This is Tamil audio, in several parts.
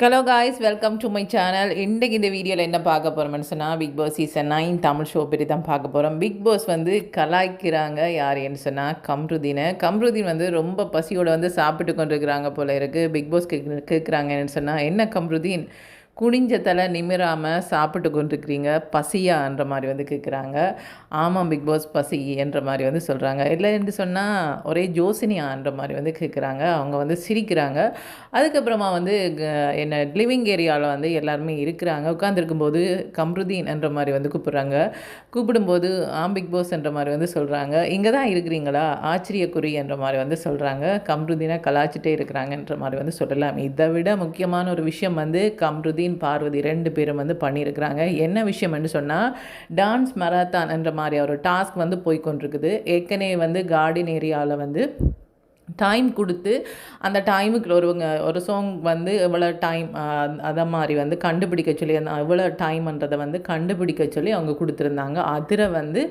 Hello guys welcome to my channel இன்றைக்கு இந்த வீடியோவில் என்ன பார்க்க போகிறோம்னு சொன்னால் Bigg Boss season nine Tamil show பற்றி தான் பார்க்க போகிறோம் பிக் பாஸ் வந்து கலாய்க்கிறாங்க. யாருன்னு சொன்னால் கம்ருதீனை. கம்ருதீன் வந்து ரொம்ப பசியோடு வந்து சாப்பிட்டு கொண்டிருக்கிறாங்க போல இருக்குது பிக் பாஸ் கேட்கு கேட்குறாங்கன்னு சொன்னால் என்ன கம்ருதீன்? குனிஞ்ச தலை நிமிராமல் சாப்பிட்டு கொண்டிருக்கிறீங்க பசியான்ற மாதிரி வந்து கேட்குறாங்க ஆமாம் பிக் பாஸ் பசி என்ற மாதிரி வந்து சொல்கிறாங்க இல்லை என்று சொன்னால் ஒரே ஜோசினியான்ற மாதிரி வந்து கேட்குறாங்க அவங்க வந்து சிரிக்கிறாங்க. அதுக்கப்புறமா வந்து க- என்ன லிவிங் ஏரியாவில் வந்து எல்லாருமே இருக்கிறாங்க. உட்காந்துருக்கும்போது கம்ருதீன் என்ற மாதிரி வந்து கூப்பிட்றாங்க. கூப்பிடும்போது ஆம் பிக் பாஸ் என்ற மாதிரி வந்து சொல்கிறாங்க இங்கே தான் இருக்கிறீங்களா? ஆச்சரியக்குறி என்ற மாதிரி வந்து சொல்கிறாங்க கம்ருதீனை கலாச்சிட்டே இருக்கிறாங்கன்ற மாதிரி வந்து சொல்லலாம். இதை விட முக்கியமான ஒரு விஷயம் வந்து கம்ருதீன் பார்வதி ரெண்டு பேரும் வந்து பண்ணியிருக்கிறாங்க. என்ன விஷயம்னு சொன்னால் டான்ஸ் மராத்தான் என்ற மாதிரி ஒரு டாஸ்க் வந்து போய்கொண்டிருக்குது ஏற்கனவே வந்து கார்டன் ஏரியாவில் வந்து டைம் கொடுத்து அந்த டைமுக்கு ஒருவங்க ஒரு சாங் வந்து எவ்வளோ டைம் அதை மாதிரி வந்து கண்டுபிடிக்க சொல்லி அந்த எவ்வளோ டைம்ன்றதை வந்து கண்டுபிடிக்க சொல்லி அவங்க கொடுத்துருந்தாங்க. அதில் வந்து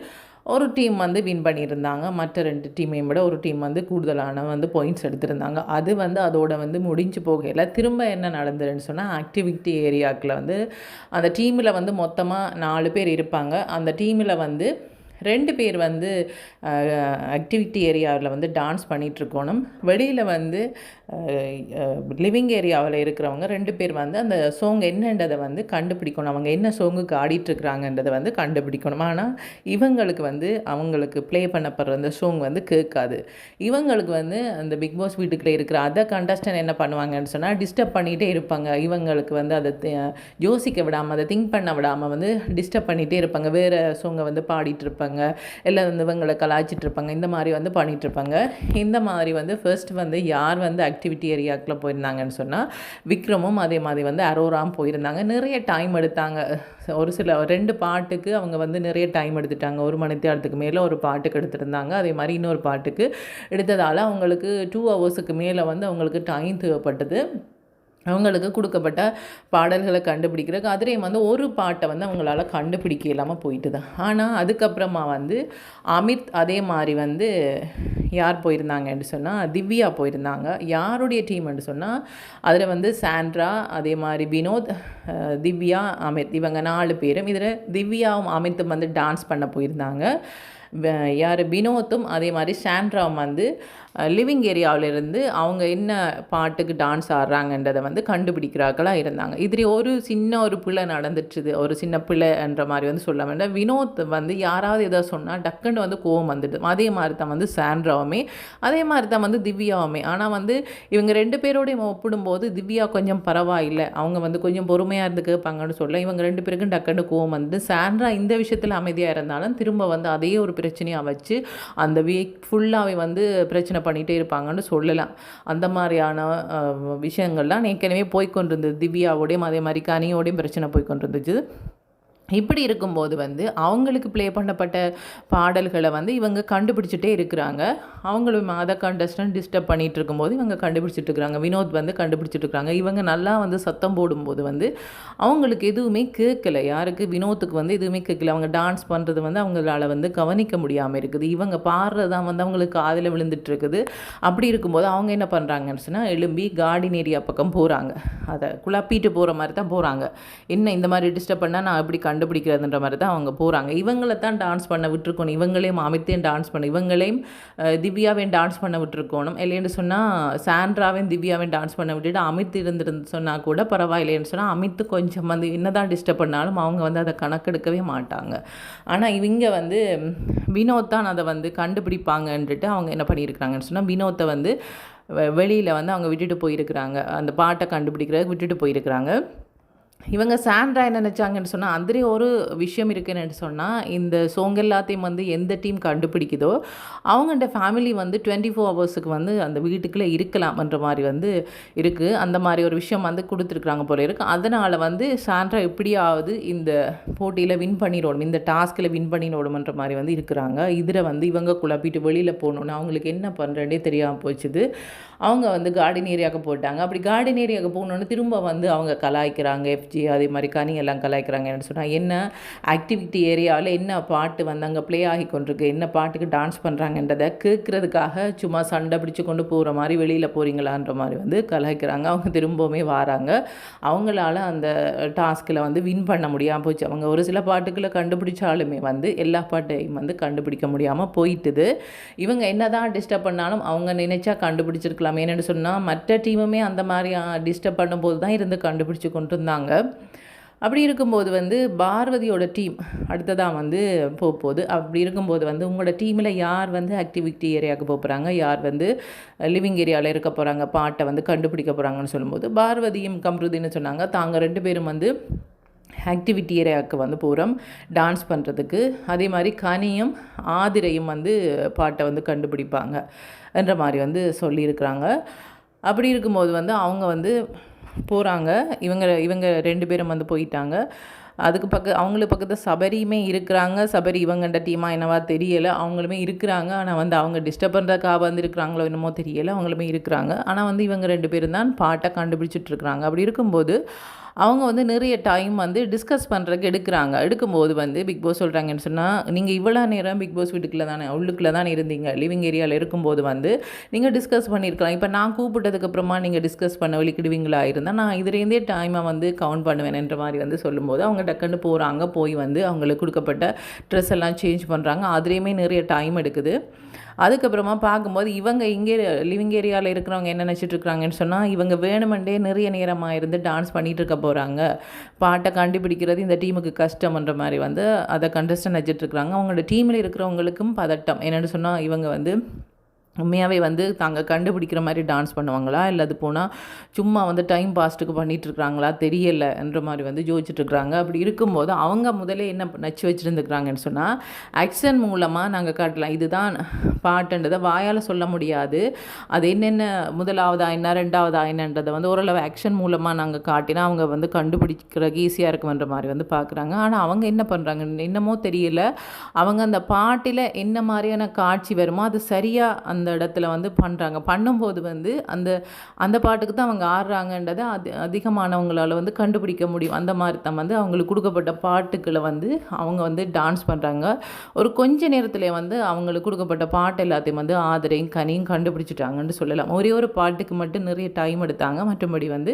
ஒரு டீம் வந்து வின் பண்ணியிருந்தாங்க. மற்ற ரெண்டு டீமையும் விட ஒரு டீம் வந்து கூடுதலான வந்து பாயிண்ட்ஸ் எடுத்திருந்தாங்க. அது வந்து அதோட வந்து முடிஞ்சு போகையில் திரும்ப என்ன நடந்ததுன்னு சொன்னால் ஆக்டிவிட்டி ஏரியாக்கில் வந்து அந்த டீமில் வந்து மொத்தமாக நாலு பேர் இருப்பாங்க. அந்த டீமில் வந்து ரெண்டு பேர் வந்து ஆக்டிவிட்டி ஏரியாவில் வந்து டான்ஸ் பண்ணிகிட்ருக்கணும் வெளியில் வந்து லிவிங் ஏரியாவில் இருக்கிறவங்க ரெண்டு பேர் வந்து அந்த சோங் என்னன்றதை வந்து கண்டுபிடிக்கணும். அவங்க என்ன சோங்குக்கு ஆடிட்டுருக்குறாங்கன்றதை வந்து கண்டுபிடிக்கணும். ஆனால் இவங்களுக்கு வந்து அவங்களுக்கு ப்ளே பண்ணப்படுற அந்த சோங் வந்து கேட்காது. இவங்களுக்கு வந்து அந்த பிக் பாஸ் வீட்டுக்குள்ளே இருக்கிற அதர் கண்டஸ்டன் என்ன பண்ணுவாங்கன்னு சொன்னால் டிஸ்டர்ப் பண்ணிகிட்டே இருப்பாங்க. இவங்களுக்கு வந்து அதை யோசிக்க விடாமல் அதை திங்க் பண்ண விடாமல் வந்து டிஸ்டர்ப் பண்ணிகிட்டே இருப்பாங்க. வேறு சோங்கை வந்து பாடிட்டு இருப்பாங்க இல்லை வந்து இவங்களை கலாய்ச்சிட்டு இருப்பாங்க இந்த மாதிரி வந்து பண்ணிட்டு இருப்பாங்க இந்த மாதிரி வந்து ஃபர்ஸ்ட் வந்து யார் வந்து ஆக்டிவிட்டி ஏரியாக்கில் போயிருந்தாங்கன்னு சொன்னால் விக்ரமும் அதே மாதிரி வந்து அரோராம் போயிருந்தாங்க. நிறைய டைம் எடுத்தாங்க. ஒரு சில ரெண்டு பாட்டுக்கு அவங்க வந்து நிறைய டைம் எடுத்துட்டாங்க. ஒரு மணி நேரத்துக்கு மேலே ஒரு பாட்டுக்கு எடுத்திருந்தாங்க. அதே மாதிரி இன்னொரு பாட்டுக்கு. எடுத்ததால் அவங்களுக்கு டூ ஹவர்ஸுக்கு மேலே வந்து அவங்களுக்கு டைம் தேவைப்பட்டது. அவங்களுக்கு கொடுக்கப்பட்ட பாடல்களை கண்டுபிடிக்கிறதுக்கு கதிரையும் வந்து ஒரு பாட்டை வந்து அவங்களால கண்டுபிடிக்க இல்லாமல் போயிட்டு தான் ஆனால் அதுக்கப்புறமா வந்து அமித் அதே மாதிரி வந்து யார் போயிருந்தாங்கன்னு சொன்னால் திவ்யா போயிருந்தாங்க. யாருடைய டீம்னு சொன்னால் அதில் வந்து சாண்ட்ரா அதே மாதிரி வினோத் திவ்யா அமித் இவங்க நாலு பேரும் இதில் திவ்யாவும் அமித்தும் வந்து டான்ஸ் பண்ண போயிருந்தாங்க. யார்? வினோத்தும் அதே மாதிரி சாண்ட்ராவும் வந்து லிவிங் ஏரியாவிலிருந்து அவங்க என்ன பாட்டுக்கு டான்ஸ் ஆடுறாங்கன்றதை வந்து கண்டுபிடிக்கிறார்களாக இருந்தாங்க. இதில் ஒரு சின்ன ஒரு பிள்ளை நடந்துட்டுது ஒரு சின்ன பிள்ளைன்ற மாதிரி வந்து சொல்ல வேண்டாம். வினோத் வந்து யாராவது ஏதோ சொன்னால் டக்குன்னு வந்து கோவம் வந்துடுது. அதே மாதிரி தான் வந்து சாண்ட்ராவுமே அதே மாதிரி தான் வந்து திவ்யாவுமே. ஆனால் வந்து இவங்க ரெண்டு பேரோடையும் ஒப்பிடும்போது திவ்யா கொஞ்சம் பரவாயில்லை. அவங்க வந்து கொஞ்சம் பொறுமையாக இருந்து கேட்பாங்கன்னு சொல்ல இவங்க ரெண்டு பேருக்கும் டக்குன்னு கோவம் வந்து சாண்ட்ரா இந்த விஷயத்தில் அமைதியாக இருந்தாலும் திரும்ப வந்து அதே ஒரு பிரச்சனையாக வச்சு அந்த வீக் ஃபுல்லாகவே வந்து பிரச்சனை பண்ணிகிட்டே இருப்பாங்கன்னு சொல்லலாம். அந்த மாதிரியான விஷயங்கள்லாம் ஏற்கனவே போய்கொண்டிருந்தது திவ்யாவோடையும் அதே மாதிரி கனியோடையும் பிரச்சனை போய்கொண்டிருந்துச்சு இப்படி இருக்கும்போது வந்து அவங்களுக்கு ப்ளே பண்ணப்பட்ட பாடல்களை வந்து இவங்க கண்டுபிடிச்சிட்டே இருக்கிறாங்க. அவங்களும் அதை கண்டஸ்டன்ட் டிஸ்டர்ப் பண்ணிட்டு இருக்கும்போது இவங்க கண்டுபிடிச்சிட்டு இருக்கிறாங்க வினோத் வந்து கண்டுபிடிச்சிட்டு இருக்கிறாங்க இவங்க நல்லா வந்து சத்தம் போடும்போது வந்து அவங்களுக்கு எதுவுமே கேட்கல. யாருக்கு? வினோத்துக்கு வந்து எதுவுமே கேட்கல. அவங்க டான்ஸ் பண்ணுறது வந்து அவங்களால வந்து கவனிக்க முடியாமல் இருக்குது. இவங்க பாடுறதான் வந்து அவங்களுக்கு காதில் விழுந்துட்டு இருக்குது அப்படி இருக்கும்போது அவங்க என்ன பண்ணுறாங்கன்னு சொன்னால் எழும்பி கார்டன் ஏரியா பக்கம் போகிறாங்க அதை குழப்பிட்டு போகிற மாதிரி தான் போகிறாங்க என்ன இந்த மாதிரி டிஸ்டர்ப் பண்ணால் நான் எப்படி கண்டுபிடிக்கிறதுன்ற மாதிரி தான் அவங்க போகிறாங்க இவங்களை தான் டான்ஸ் பண்ண விட்டுருக்கணும். இவங்களையும் அமித்தையும் டான்ஸ் பண்ண இவங்களையும் அஹ், திவ்யாவையும் டான்ஸ் பண்ண விட்டுருக்கணும். இல்லைன்னு சொன்னால் சாண்ட்ராவையும் திவ்யாவையும் டான்ஸ் பண்ண விட்டுட்டு அமித் இருந்திருந்து சொன்னால் கூட பரவாயில்லைன்னு சொன்னால் அமித்து கொஞ்சம் வந்து என்னதான் டிஸ்டர்ப் பண்ணாலும் அவங்க வந்து அதை கணக்கெடுக்கவே மாட்டாங்க. ஆனால் இவங்க வந்து வினோத் தான் அதை வந்து கண்டுபிடிப்பாங்கன்ட்டு அவங்க என்ன பண்ணியிருக்கிறாங்கன்னு சொன்னால் வினோத்தை வந்து வெளியில் வந்து அவங்க விட்டுட்டு போயிருக்கிறாங்க. அந்த பாட்டை கண்டுபிடிக்கிறதுக்கு விட்டுட்டு போயிருக்கிறாங்க. இவங்க சாண்ட்ரா என்ன நினச்சாங்கன்னு சொன்னால் அந்த ஒரு விஷயம் இருக்குன்னு சொன்னால் இந்த சோங் எல்லாத்தையும் வந்து எந்த டீம் கண்டுபிடிக்குதோ அவங்கள்ட்ட ஃபேமிலி வந்து டுவெண்ட்டி ஃபோர் ஹவர்ஸுக்கு வந்து அந்த வீட்டுக்குள்ளே இருக்கலாம்ன்ற மாதிரி வந்து இருக்குது அந்த மாதிரி ஒரு விஷயம் வந்து கொடுத்துருக்குறாங்க போல இருக்குது அதனால் வந்து சாண்ட்ரா எப்படியாவது இந்த போட்டியில் வின் பண்ணிடணும் இந்த டாஸ்கில் வின் பண்ணிடணுமன்ற மாதிரி வந்து இருக்கிறாங்க. இதில் வந்து இவங்க குழப்பிட்டு வெளியில் போகணுன்னு அவங்களுக்கு என்ன பண்ணுறேன்னே தெரியாமல் போச்சுது. அவங்க வந்து கார்டன் ஏரியாவுக்கு போயிட்டாங்க. அப்படி கார்டன் ஏரியாவுக்கு போகணுன்னு திரும்ப வந்து அவங்க கலாய்க்கிறாங்க எஃப்ஜி அதே மாதிரி கனி எல்லாம் கலாய்க்கிறாங்கன்னு சொன்னால் என்ன ஆக்டிவிட்டி ஏரியாவில் என்ன பாட்டு வந்து அங்கே ப்ளே ஆகி கொண்டிருக்கு என்ன பாட்டுக்கு டான்ஸ் பண்ணுறாங்கன்றதை கேட்குறதுக்காக சும்மா சண்டை பிடிச்சு கொண்டு போகிற மாதிரி வெளியில் போகிறீங்களான்ற மாதிரி வந்து கலாய்க்கிறாங்க. அவங்க திரும்பவுமே வராங்க. அவங்களால அந்த டாஸ்கில் வந்து வின் பண்ண முடியாமல் போச்சு. அவங்க ஒரு சில பாட்டுக்களை கண்டுபிடிச்சாலுமே வந்து எல்லா பாட்டையும் வந்து கண்டுபிடிக்க முடியாமல் போயிட்டுது. இவங்க என்ன தான் டிஸ்டர்ப் பண்ணாலும் அவங்க நினைச்சா கண்டுபிடிச்சிருக்கலாம். ஏன்னு சொன்னால் மற்ற டீமுமே அந்த மாதிரி டிஸ்டர்ப் பண்ணும்போது தான் இருந்து கண்டுபிடிச்சு கொண்டு இருந்தாங்க அப்படி இருக்கும்போது வந்து பார்வதியோட டீம் அடுத்ததாக வந்து போக போகுது. அப்படி இருக்கும்போது வந்து உங்களோட டீமில் யார் வந்து ஆக்டிவிட்டி ஏரியாவுக்கு போக போகிறாங்க யார் வந்து லிவிங் ஏரியாவில் இருக்க போகிறாங்க பாட்டை வந்து கண்டுபிடிக்க போகிறாங்கன்னு சொல்லும்போது பார்வதியும் கம்ருதின்னு சொன்னாங்க. தாங்க ரெண்டு பேரும் வந்து ஆக்டிவிட்டி ஏரியாவுக்கு வந்து போகிறோம் டான்ஸ் பண்ணுறதுக்கு அதே மாதிரி கனியும் ஆதிரையும் வந்து பாட்டை வந்து கண்டுபிடிப்பாங்க என்ற மாதிரி வந்து சொல்லியிருக்கிறாங்க. அப்படி இருக்கும்போது வந்து அவங்க வந்து போகிறாங்க இவங்க இவங்க ரெண்டு பேரும் வந்து போயிட்டாங்க. அதுக்கு பக்க அவங்களுக்கு பக்கத்தில் சபரியுமே இருக்கிறாங்க. சபரி இவங்கண்ட டீமாக என்னவா தெரியலை. அவங்களுமே இருக்கிறாங்க. ஆனால் வந்து அவங்க டிஸ்டர்ப் பண்ணுறதுக்காக வந்து இருக்கிறாங்களோ என்னமோ தெரியலை. அவங்களுமே இருக்கிறாங்க. ஆனால் வந்து இவங்க ரெண்டு பேரும் தான் பாட்டை கண்டுபிடிச்சிட்ருக்குறாங்க அப்படி இருக்கும்போது அவங்க வந்து நிறைய டைம் வந்து டிஸ்கஸ் பண்ணுறதுக்கு எடுக்கிறாங்க. எடுக்கும்போது வந்து பிக் பாஸ் சொல்கிறாங்கன்னு சொன்னால் நீங்கள் இவ்வளோ நேரம் பிக் பாஸ் வீட்டுக்குள்ளே தானே உள்ளுக்குள்ளே தானே இருந்தீங்க? லிவிங் ஏரியாவில் இருக்கும்போது வந்து நீங்கள் டிஸ்கஸ் பண்ணியிருக்கலாம் இப்போ நான் கூப்பிட்டதுக்கப்புறமா நீங்கள் டிஸ்கஸ் பண்ண வெளிக்கிடுவீங்களா இருந்தால் நான் இதுலேருந்தே டைமை வந்து கவுண்ட் பண்ணுவேன்ன்ற மாதிரி வந்து சொல்லும்போது அவங்க டக்குன்னு போகிறாங்க போய் வந்து அவங்களுக்கு கொடுக்கப்பட்ட ட்ரெஸ் எல்லாம் சேஞ்ச் பண்ணுறாங்க அதுலேயுமே நிறைய டைம் எடுக்குது. அதுக்கப்புறமா பார்க்கும்போது இவங்க இங்கே லிவிங் ஏரியாவில் இருக்கிறவங்க என்ன நினச்சிட்டு இருக்கிறாங்கன்னு சொன்னால் இவங்க வேணுமெண்டே நிறைய நேரமாக இருந்து டான்ஸ் பண்ணிகிட்டு இருக்க போகிறாங்க பாட்டை கண்டுபிடிக்கிறது இந்த டீமுக்கு கஷ்டம்ன்ற மாதிரி வந்து அதை கண்டஸ்டன் வச்சுட்ருக்குறாங்க அவங்களோட டீமில் இருக்கிறவங்களுக்கும் பதட்டம். என்னென்னு சொன்னால் இவங்க வந்து உண்மையாகவே வந்து தாங்க கண்டுபிடிக்கிற மாதிரி டான்ஸ் பண்ணுவாங்களா? இல்லை அது போனால் சும்மா வந்து டைம் பாஸ்ட்டுக்கு பண்ணிகிட்டு இருக்கிறாங்களா தெரியலைன்ற மாதிரி வந்து ஜோதிச்சுட்ருக்குறாங்க அப்படி இருக்கும்போது அவங்க முதலே என்ன நச்சு வச்சுருந்துக்கிறாங்கன்னு சொன்னால் ஆக்ஷன் மூலமாக நாங்கள் காட்டலாம். இதுதான் பாட்டுன்றதை வாயால் சொல்ல முடியாது. அது என்னென்ன முதலாவதா என்ன ரெண்டாவதா என்னன்றதை வந்து ஓரளவு ஆக்ஷன் மூலமாக நாங்கள் காட்டினா அவங்க வந்து கண்டுபிடிக்கிறதுக்கு ஈஸியாக இருக்குமன்ற மாதிரி வந்து பார்க்குறாங்க ஆனால் அவங்க என்ன பண்ணுறாங்க என்னமோ தெரியல. அவங்க அந்த பாட்டில் என்ன மாதிரியான காட்சி வருமோ அது சரியாக அந்த அந்த இடத்துல வந்து பண்ணுறாங்க பண்ணும்போது வந்து அந்த அந்த பாட்டுக்கு தான் அவங்க ஆடுறாங்கன்றதை அது அதிகமானவங்களால் வந்து கண்டுபிடிக்க முடியும். அந்த மாதிரி தான் வந்து அவங்களுக்கு கொடுக்கப்பட்ட பாட்டுக்களை வந்து அவங்க வந்து டான்ஸ் பண்ணுறாங்க ஒரு கொஞ்ச நேரத்தில் வந்து அவங்களுக்கு கொடுக்கப்பட்ட பாட்டு எல்லாத்தையும் வந்து ஆதரையும் கனியும் கண்டுபிடிச்சிட்டாங்கன்னு சொல்லலாம். ஒரே ஒரு பாட்டுக்கு மட்டும் நிறைய டைம் எடுத்தாங்க. மற்றபடி வந்து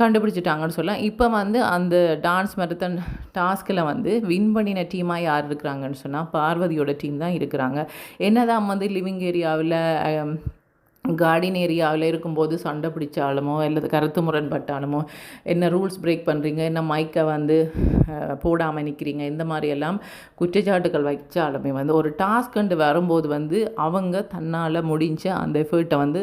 கண்டுபிடிச்சிட்டாங்கன்னு சொல்லலாம் இப்போ வந்து அந்த டான்ஸ் மரத்தன் டாஸ்கில் வந்து வின் பண்ணின டீமாக யார் இருக்கிறாங்கன்னு சொன்னால் பார்வதியோட டீம் தான் இருக்கிறாங்க. என்னதான் வந்து லிவிங் ஏரியாவில் கார்டன் ஏரியாவில் இருக்கும்போது சண்டை பிடிச்சாலுமோ அல்லது கருத்து முரண்பட்டாலுமோ என்ன ரூல்ஸ் பிரேக் பண்ணுறீங்க என்ன மைக்கை வந்து போடாமல் நிற்கிறீங்க இந்த மாதிரியெல்லாம் குற்றச்சாட்டுகள் வச்சாலுமே வந்து ஒரு டாஸ்க்குண்டு வரும்போது வந்து அவங்க தன்னால் முடிஞ்ச அந்த எஃபர்ட்டை வந்து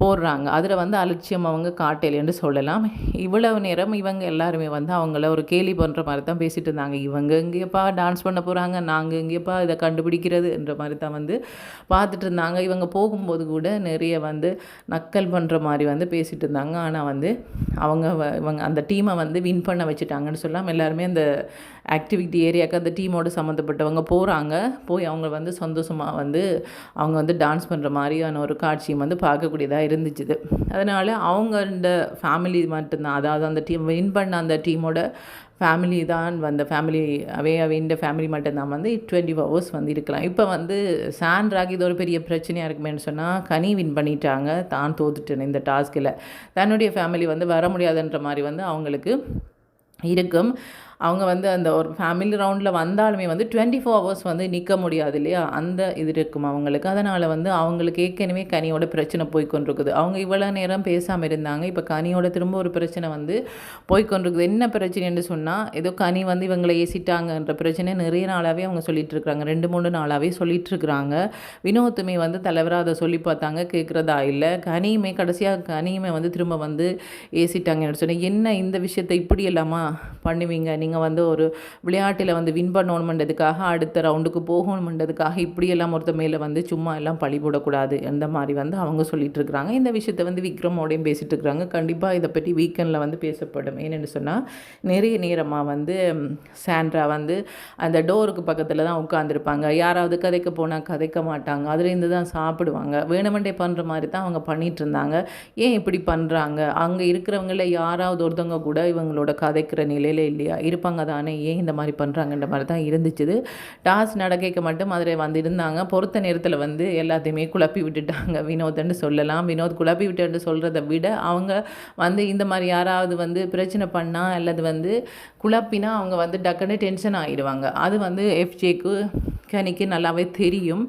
போடுறாங்க. அதில் வந்து அலட்சியம் அவங்க காட்டலைன்னு சொல்லலாம். இவ்வளவு நேரம் இவங்க எல்லாருமே வந்து அவங்கள ஒரு கேலி பண்ணுற மாதிரி தான் பேசிகிட்டு இருந்தாங்க. இவங்க எங்கேயப்பா டான்ஸ் பண்ண போகிறாங்க நாங்கள் எங்கேயப்பா இதை கண்டுபிடிக்கிறதுன்ற மாதிரி தான் வந்து பார்த்துட்டு இருந்தாங்க. இவங்க போகும்போது கூட நிறைய வந்து நக்கல் பண்ணுற மாதிரி வந்து பேசிகிட்டு இருந்தாங்க. ஆனால் வந்து அவங்க இவங்க அந்த டீமை வந்து வின் பண்ண வச்சுட்டாங்கன்னு சொல்லாமல் எல்லாருமே அந்த ஆக்டிவிட்டி ஏரியாவுக்கு அந்த டீமோடு சம்மந்தப்பட்டவங்க போகிறாங்க போய் அவங்க வந்து சந்தோஷமாக வந்து அவங்க வந்து டான்ஸ் பண்ணுற மாதிரியான ஒரு காட்சியும் வந்து பார்க்கக்கூடியதாக இருந்துச்சுது. அதனால் அவங்க இந்த ஃபேமிலி மட்டும்தான். அதாவது அந்த டீம் வின் பண்ண அந்த டீமோட ஃபேமிலி தான் வந்த ஃபேமிலி அவே அவைன்ற ஃபேமிலி மட்டும்தான் வந்து டுவெண்ட்டி ஃபோர் ஹவர்ஸ் வந்து இருக்கலாம். இப்போ வந்து சாண்ட்ராக் இது ஒரு பெரிய பிரச்சனையாக இருக்குமேனு சொன்னால் கனி வின் பண்ணிட்டாங்க. தான் தோத்துட்டேன் இந்த டாஸ்கில் தன்னுடைய ஃபேமிலி வந்து வர முடியாதுன்ற மாதிரி வந்து அவங்களுக்கு இருக்கும். அவங்க வந்து அந்த ஒரு ஃபேமிலி ரவுண்டில் வந்தாலுமே வந்து டுவெண்ட்டி ஃபோர் ஹவர்ஸ் வந்து நிற்க முடியாது இல்லையா? அந்த இது இருக்கும் அவங்களுக்கு. அதனால் வந்து அவங்களுக்கு ஏற்கனவே கனியோட பிரச்சனை போய்கொண்டிருக்குது அவங்க இவ்வளோ நேரம் பேசாமல் இருந்தாங்க. இப்போ கனியோட திரும்ப ஒரு பிரச்சனை வந்து போய்கொண்டிருக்குது என்ன பிரச்சனைன்னு சொன்னால் ஏதோ கனி வந்து இவங்களை ஏசிட்டாங்கன்ற பிரச்சனை நிறைய நாளாகவே அவங்க சொல்லிட்டு இருக்கிறாங்க ரெண்டு மூணு நாளாகவே சொல்லிட்டு இருக்கிறாங்க வினோத்துமே வந்து தலைவராக அதை சொல்லி பார்த்தாங்க. கேட்குறதா இல்லை. கனியுமே கடைசியாக கனியுமே வந்து திரும்ப வந்து ஏசிட்டாங்கன்னு சொன்னேன். என்ன இந்த விஷயத்தை இப்படி எல்லாமா பண்ணுவீங்க? நீங்கள் நீங்கள் வந்து ஒரு விளையாட்டில் வந்து வின் பண்ணணுமென்றதுக்காக அடுத்த ரவுண்டுக்கு போகணுமென்றதுக்காக இப்படியெல்லாம் ஒருத்த மேலே வந்து சும்மா எல்லாம் பழி போடக்கூடாது அந்த மாதிரி வந்து அவங்க சொல்லிட்டு இருக்கிறாங்க. இந்த விஷயத்தை வந்து விக்ரமோடையும் பேசிகிட்டு இருக்கிறாங்க. கண்டிப்பாக இதை பற்றி வீக்கெண்டில் வந்து பேசப்படும். ஏன்னு சொன்னால் நிறைய நேரமாக வந்து சாண்ட்ரா வந்து அந்த டோருக்கு பக்கத்தில் தான் உட்காந்துருப்பாங்க யாராவது கதைக்க போனால் கதைக்க மாட்டாங்க. அதுலேருந்து தான் சாப்பிடுவாங்க. வேணுமெண்டே பண்ணுற மாதிரி தான் அவங்க பண்ணிகிட்டு இருந்தாங்க. ஏன் இப்படி பண்ணுறாங்க அங்கே இருக்கிறவங்கள யாராவது ஒருத்தவங்க கூட இவங்களோட கதைக்கிற நிலையில் இல்லையா? இருப்பாங்க தானே ஏன் இந்த மாதிரி பண்ணுறாங்கன்ற மாதிரி தான் இருந்துச்சு டாஸ் நடக்கைக்கு மட்டும் அதில் வந்து இருந்தாங்க பொறுத்த நேரத்தில் வந்து எல்லாத்தையுமே குழப்பி விட்டுட்டாங்க. வினோத்னு சொல்லலாம். வினோத் குழப்பி விட்டுன்னு சொல்கிறத விட அவங்க வந்து இந்த மாதிரி யாராவது வந்து பிரச்சனை பண்ணால் அல்லது வந்து குழப்பினா அவங்க வந்து டக்குன்னு டென்ஷன் ஆகிடுவாங்க அது வந்து எஃப்ஜேக்கு கனிக்கு நல்லாவே தெரியும்.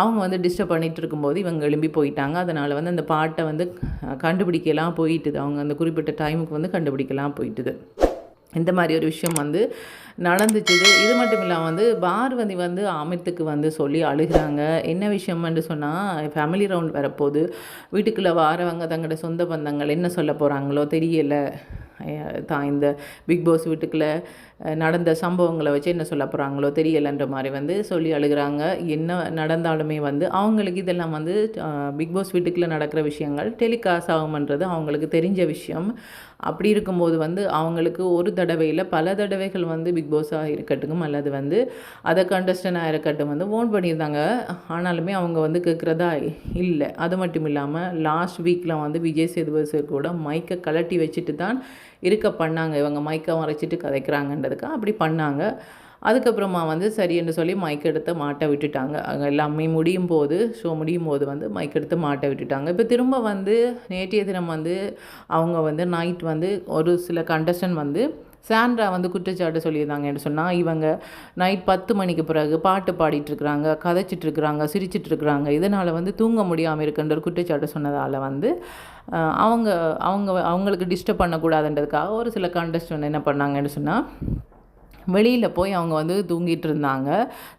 அவங்க வந்து டிஸ்டர்ப் பண்ணிகிட்டு இருக்கும்போது இவங்க எழும்பி போயிட்டாங்க. அதனால் வந்து அந்த பாட்டை வந்து கண்டுபிடிக்கலாம் போயிட்டுது. அவங்க அந்த குறிப்பிட்ட டைமுக்கு வந்து கண்டுபிடிக்கலாம் போயிட்டுது. இந்த மாதிரி ஒரு விஷயம் வந்து நடந்துச்சு இது மட்டும் இல்லாமல் வந்து பார்வதி வந்து அமித்துக்கு வந்து சொல்லி அழுகிறாங்க. என்ன விஷயம்னு சொன்னால் ஃபேமிலி ரவுண்ட் வரப்போகுது வீட்டுக்குள்ளே வாரவங்க தங்களோட சொந்த பந்தங்கள் என்ன சொல்ல போகிறாங்களோ தெரியலை. தான் இந்த பிக் பாஸ் வீட்டுக்குள்ளே நடந்த சம்பவங்களை வச்சு என்ன சொல்ல போகிறாங்களோ தெரியலைன்ற மாதிரி வந்து சொல்லி அழுகிறாங்க. என்ன நடந்தாலுமே வந்து அவங்களுக்கு இதெல்லாம் வந்து பிக் பாஸ் வீட்டுக்குள்ளே நடக்கிற விஷயங்கள் டெலிகாஸ்ட் ஆகும்ன்றது அவங்களுக்கு தெரிஞ்ச விஷயம். அப்படி இருக்கும்போது வந்து அவங்களுக்கு ஒரு தடவையில் பல தடவைகள் வந்து பிக் பாஸாக இருக்கட்டும் அல்லது வந்து அதை கண்டஸ்டனாக இருக்கட்டும் வந்து ஓன் பண்ணியிருந்தாங்க. ஆனாலுமே அவங்க வந்து கேட்குறதா இல்லை. அது மட்டும் இல்லாமல் லாஸ்ட் வீக்கில் வந்து விஜய் சேதுபதி கூட மைக்கை கலட்டி வச்சுட்டு தான் இருக்க பண்ணாங்க. இவங்க மைக்கை மறைச்சிட்டு கதைக்கிறாங்கன்றதுக்கு அப்படி பண்ணாங்க. அதுக்கப்புறமா வந்து சரின்னு சொல்லி மைக் எடுத்து மாட்டை விட்டுட்டாங்க. அங்கே எல்லாமே முடியும் போது ஷோ முடியும் போது வந்து மைக் எடுத்து மாட்டை விட்டுட்டாங்க. இப்போ திரும்ப வந்து நேற்றைய தினம் வந்து அவங்க வந்து நைட் வந்து ஒரு சில கண்டஸ்டன் வந்து சாண்ட்ரா வந்து குற்றச்சாட்டு சொல்லியிருந்தாங்கன்னு சொன்னால் இவங்க நைட் பத்து மணிக்கு பிறகு பாட்டு பாடிட்டுருக்குறாங்க கதைச்சிட்ருக்குறாங்க சிரிச்சிட்ருக்குறாங்க இதனால் வந்து தூங்க முடியாமல் இருக்கின்ற ஒரு குற்றச்சாட்டு சொன்னதால் வந்து அவங்க அவங்க அவங்களுக்கு டிஸ்டர்ப் பண்ணக்கூடாதுன்றதுக்காக ஒரு சில கண்டஸ்டன் என்ன பண்ணாங்கன்னு சொன்னால் வெளியில் போய் அவங்க வந்து தூங்கிட்டு இருந்தாங்க.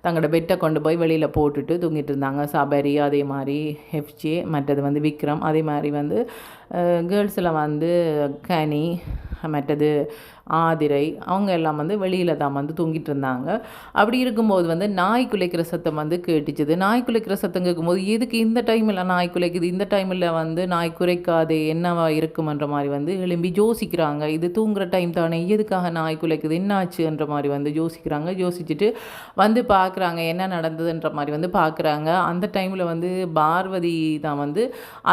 தங்களோட பெட்டை கொண்டு போய் வெளியில் போட்டுட்டு தூங்கிட்டு இருந்தாங்க. சபரி அதே மாதிரி ஹெஃப்ஜே மற்றது வந்து விக்ரம் அதே மாதிரி வந்து கேர்ள்ஸில் வந்து கனி மற்றது ஆதிரை அவங்க எல்லாம் வந்து வெளியில் தான் வந்து தூங்கிட்டு இருந்தாங்க. அப்படி இருக்கும்போது வந்து நாய் குலைக்கிற சத்தம் வந்து கேட்டுச்சுது. நாய் குலைக்கிற சத்தம் கேட்கும்போது எதுக்கு இந்த டைமில் நாய் குலைக்குது? இந்த டைமில் வந்து நாய் குறைக்காதே என்னவா இருக்குமன்ற மாதிரி வந்து எழும்பி யோசிக்கிறாங்க. இது தூங்குற டைம் தானே எதுக்காக நாய் குலைக்குது? என்னாச்சுன்ற மாதிரி வந்து யோசிக்கிறாங்க. யோசிச்சுட்டு வந்து பார்க்குறாங்க என்ன நடந்ததுன்ற மாதிரி வந்து பார்க்குறாங்க. அந்த டைமில் வந்து பார்வதி தான் வந்து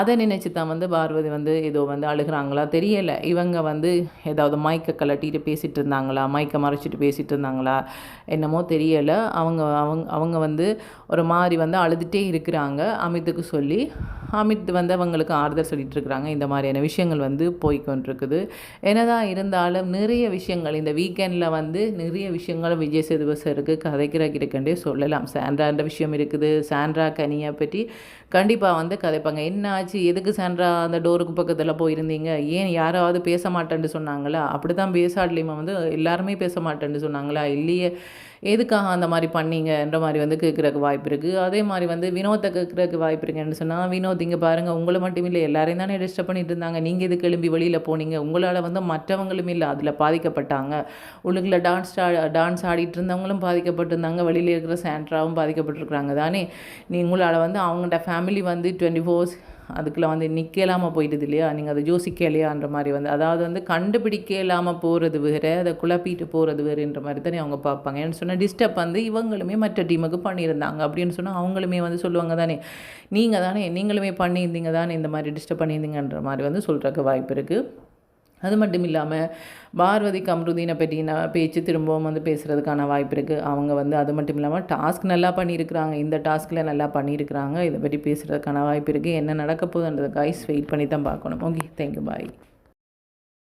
அதை நினச்சி தான் வந்து பார்வதி வந்து ஏதோ வந்து அழுகிறாங்களா தெரியலை. இவங்க வந்து ஏதாவது மயக்க கலட்டிட்டு பேசிகிட்டு இருந்தாங்களா மைக்கை மறைச்சிட்டு பேசிகிட்டு இருந்தாங்களா என்னமோ தெரியலை. அவங்க அவங்க அவங்க வந்து ஒரு மாதிரி வந்து அழுதுகிட்டே இருக்கிறாங்க அமித்துக்கு சொல்லி. அமித் வந்து அவங்களுக்கு ஆறுதல் சொல்லிட்டு இருக்கிறாங்க இந்த மாதிரியான விஷயங்கள் வந்து போய்கொண்டிருக்குது என்னதான் இருந்தாலும் நிறைய விஷயங்கள் இந்த வீக்கெண்டில் வந்து நிறைய விஷயங்களும் விஜய் சேதுபதி சாருக்கு கதைக்கிறக்கு இருக்குன்றே சொல்லலாம். சாண்ட்ரான்ற விஷயம் இருக்குது. சாண்ட்ரா கனியை பற்றி கண்டிப்பாக வந்து கதைப்பாங்க. என்ன ஆச்சு எதுக்கு சாண்ட்ரா அந்த டோருக்கு பக்கத்தில் போயிருந்தீங்க? ஏன் யாராவது பேச மாட்டேன்னு சொன்னாங்க? சொன்னாங்களா அப்படி தான் பேசாட்லேயுமா வந்து எல்லாருமே பேச மாட்டேன்னு சொன்னாங்களா இல்லையே எதுக்காக அந்த மாதிரி பண்ணீங்கன்ற மாதிரி வந்து கேட்குறக்கு வாய்ப்பு இருக்குது அதே மாதிரி வந்து வினோத்தை கேட்குறக்கு வாய்ப்பு இருக்குன்னு சொன்னால் வினோத் இங்கே பாருங்கள் உங்களை மட்டும் இல்லை எல்லாரையும் தானே டிஸ்டர்ப் பண்ணிட்டு இருந்தாங்க. நீங்கள் எது கிளம்பி வெளியில் போனீங்க? உங்களால் வந்து மற்றவங்களும் இல்லை அதில் பாதிக்கப்பட்டாங்க. உள்ளுக்குள்ள டான்ஸ் டான்ஸ் ஆடிட்டு இருந்தவங்களும் பாதிக்கப்பட்டிருந்தாங்க. வெளியில் இருக்கிற சாண்ட்ராவும் பாதிக்கப்பட்டிருக்கிறாங்க தானே? நீ உங்களால் வந்து அவங்கள்ட்ட ஃபேமிலி வந்து டுவெண்ட்டி ஃபோர்ஸ் அதுக்குள்ளே வந்து நிற்கலாமல் போயிடுது இல்லையா? நீங்கள் அதை யோசிக்கலையான்ற மாதிரி வந்து அதாவது வந்து கண்டுபிடிக்க இல்லாமல் போகிறது வேறு அதை குழப்பிட்டு போகிறது வேறுன்ற மாதிரி தானே அவங்க பார்ப்பாங்க. ஏன்னு சொன்னால் டிஸ்டர்ப் வந்து இவங்களுமே மற்ற டீமுக்கு பண்ணியிருந்தாங்க அப்படின்னு சொன்னால் அவங்களுமே வந்து சொல்லுவாங்க தானே நீங்கள் தானே நீங்களுமே பண்ணியிருந்தீங்க தானே இந்த மாதிரி டிஸ்டர்ப் பண்ணியிருந்தீங்கன்ற மாதிரி வந்து சொல்கிறக்கு வாய்ப்பு இருக்குது அது மட்டும் இல்லாமல் பார்வதி கம்ருதீனை பற்றின பேச்சு திரும்பவும் வந்து பேசுகிறதுக்கான வாய்ப்பு இருக்குது அவங்க வந்து அது மட்டும் இல்லாமல் டாஸ்க் நல்லா பண்ணியிருக்கிறாங்க. இந்த டாஸ்கில் நல்லா பண்ணியிருக்கிறாங்க. இதை பற்றி பேசுகிறதுக்கான வாய்ப்பு இருக்குது என்ன நடக்க போகுதுன்றது கைஸ் வெயிட் பண்ணி தான் பார்க்கணும் ஓகே தேங்க்யூ பாய்